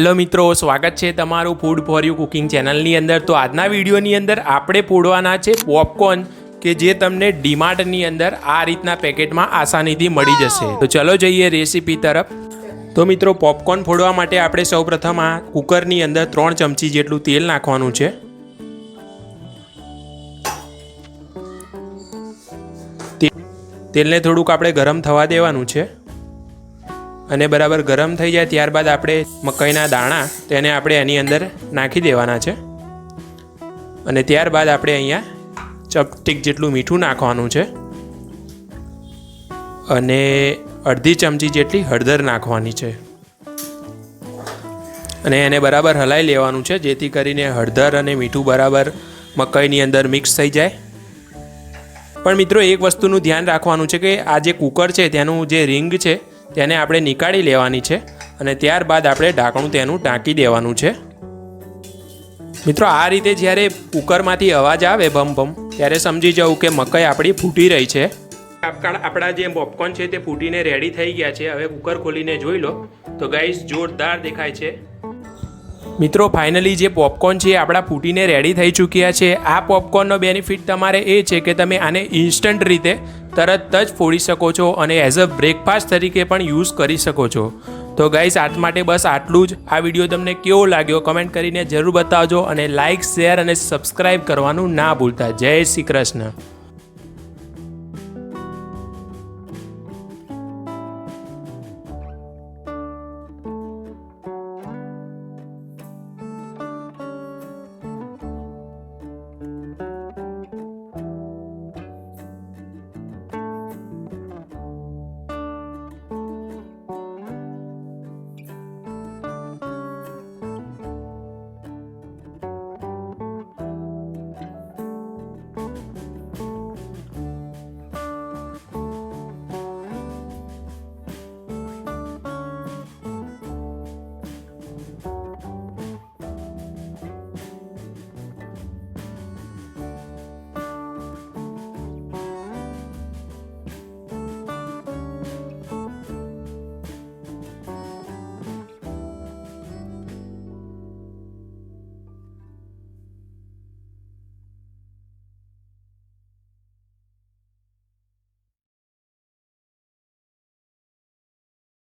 Hello મિત્રો, સ્વાગત છે તમારું ફૂડ ફોર યુ કુકિંગ ચેનલની અંદર. તો આજના વિડીયોની અંદર આપણે પોડવાના છે પોપકોર્ન કે જે તમને ડીમાર્ટની અંદર આ રીતના પેકેટમાં આસાનીથી મળી જશે. તો ચલો જઈએ રેસીપી તરફ. તો મિત્રો પોપકોર્ન ફોડવા માટે આપણે સૌપ્રથમ આ કુકરની અંદર ત્રણ ચમચી જેટલું તેલ નાખવાનું છે. તેલને થોડુંક આપણે ગરમ થવા દેવાનું છે. અને બરાબર ગરમ થઈ જાય ત્યારબાદ આપણે મકાઈના દાણા તેને આપણે એની અંદર નાખી દેવાના છે. અને ત્યારબાદ આપણે અહીંયા ચપટીક જેટલું મીઠું નાખવાનું છે. અને અડધી ચમચી જેટલી હળદર નાખવાની છે. અને એને બરાબર હલાઈ લેવાનું છે, જેથી કરીને હળદર અને મીઠું બરાબર મકાઈની અંદર મિક્સ થઈ જાય. પણ મિત્રો એક વસ્તુનું ધ્યાન રાખવાનું છે કે આ જે કુકર છે, તેનું જે રિંગ છે તેને આપણે નીકાળી લેવાની છે અને ત્યારબાદ આપણે ઢાંકણું તેનું ઢાંકી દેવાનું છે. મિત્રો, આ રીતે જ્યારે કુકરમાંથી અવાજ આવે ભમ ભમ, ત્યારે સમજી જવું કે મકાઈ આપણી ફૂટી રહી છે. આપણા જે પોપકોર્ન છે તે ફૂટીને રેડી થઈ ગયા છે. હવે કુકર ખોલીને જોઈ લો. તો ગાઈસ જોરદાર દેખાય છે. મિત્રો ફાઇનલી જે પોપકોર્ન છે એ આપણા ફૂટીને રેડી થઈ ચૂક્યા છે. આ પોપકોર્નનો બેનિફિટ તમારે એ છે કે તમે આને ઇન્સ્ટન્ટ રીતે તરત જ ફોડી શકો છો અને એઝ અ બ્રેકફાસ્ટ તરીકે પણ યુઝ કરી શકો છો. તો ગાઈસ આજ માટે બસ આટલું જ. આ વીડિયો તમને કેવો લાગ્યો કમેન્ટ કરીને જરૂર બતાવજો અને લાઇક શેર અને સબસ્ક્રાઇબ કરવાનું ના ભૂલતા. જય શ્રી કૃષ્ણ.